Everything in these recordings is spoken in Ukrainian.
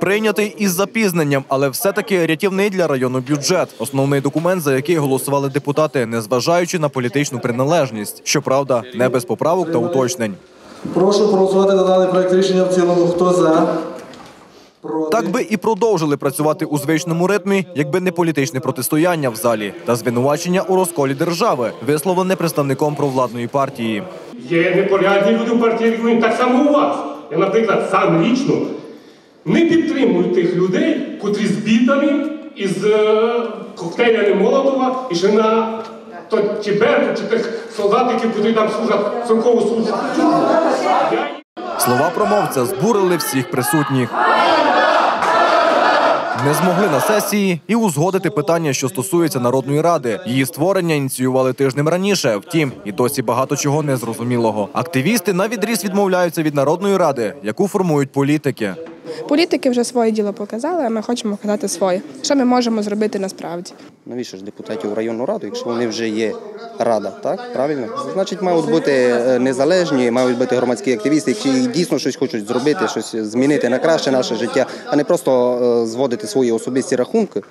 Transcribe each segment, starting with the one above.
Прийнятий із запізненням, але все-таки рятівний для району бюджет. Основний документ, за який голосували депутати, незважаючи на політичну приналежність. Щоправда, не без поправок та уточнень. Прошу проголосувати за даний проект рішення в цілому. Хто за? Так би і продовжили працювати у звичному ритмі, якби не політичне протистояння в залі та звинувачення у розколі держави, висловлене представником провладної партії. Є непорядні люди в партії регіонів, так само у вас. Я, наприклад, сам лічно не підтримую тих людей, котрі з бітами, із е, коктейлями Молотова і ще на то, чи тих солдатиків, котрі там служать церкову службу. Слова промовця збурили всіх присутніх. Не змогли на сесії і узгодити питання, що стосується народної ради. Її створення ініціювали тижнем раніше. Втім, і досі багато чого незрозумілого. Активісти на відріз відмовляються від народної ради, яку формують політики. Політики вже своє діло показали, а ми хочемо показати своє. Що ми можемо зробити насправді? Навіщо ж депутатів районну раду, якщо вони вже є рада, так? Правильно? Значить, мають бути е, незалежні, мають бути громадські активісти, які дійсно щось хочуть зробити, щось змінити на краще наше життя, а не просто е, зводити свої особисті рахунки,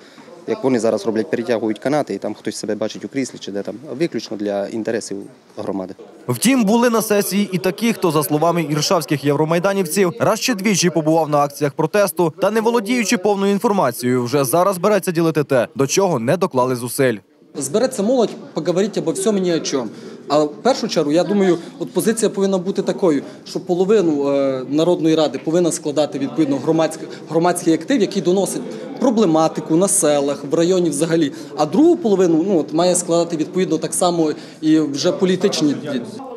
як вони зараз роблять, перетягують канати, і там хтось себе бачить у кріслі чи де там, виключно для інтересів громади. Втім, були на сесії і такі, хто, за словами іршавських євромайданівців, раз чи двічі побував на акціях протесту та не володіючи повною інформацією, вже зараз береться ділити те, до чого не доклали зусиль. Збереться молодь, поговорити обо всьому ні о чому. Але в першу чергу, я думаю, от позиція повинна бути такою, що половину е, народної ради повинна складати відповідно громадський, громадський актив, який доносить проблематику на селах, в районі взагалі. А другу половину ну, от, має складати відповідно так само і вже політичні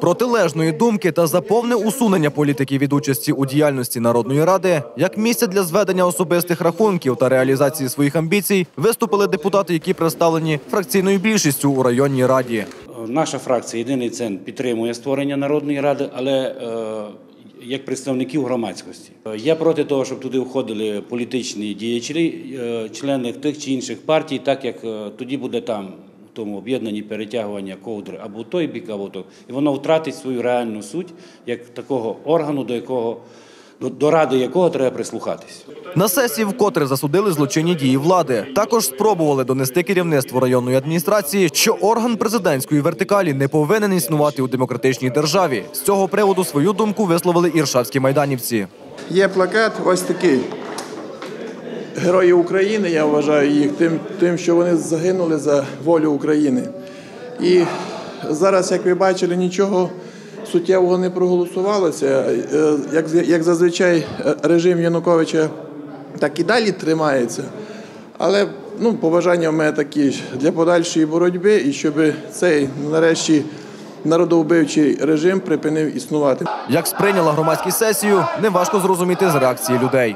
Протилежної думки та за повне усунення політики від участі у діяльності Народної ради, як місце для зведення особистих рахунків та реалізації своїх амбіцій, виступили депутати, які представлені фракційною більшістю у районній раді. Наша фракція Єдиний центр підтримує створення Народної ради, але е, як представників громадськості. Е, Я проти того, щоб туди входили політичні діячі, е, члени тих чи інших партій, так як тоді буде там тому об'єднанні перетягування ковдри або той бік, або в той. І воно втратить свою реальну суть як такого органу, до якого до, до ради якого треба прислухатись. На сесії вкотре засудили злочинні дії влади. Також спробували донести керівництву районної адміністрації, що орган президентської вертикалі не повинен існувати у демократичній державі. З цього приводу свою думку висловили іршавські майданівці. Є плакат ось такий. Герої України, я вважаю їх тим, тим, що вони загинули за волю України. І зараз, як ви бачили, нічого суттєвого не проголосувалося. Е, Як, як зазвичай е, режим Януковича так і далі тримається. Але ну, побажання в мене такі для подальшої боротьби і щоб цей нарешті народовбивчий режим припинив існувати. Як сприйняла громадську сесію, неважко зрозуміти з реакції людей.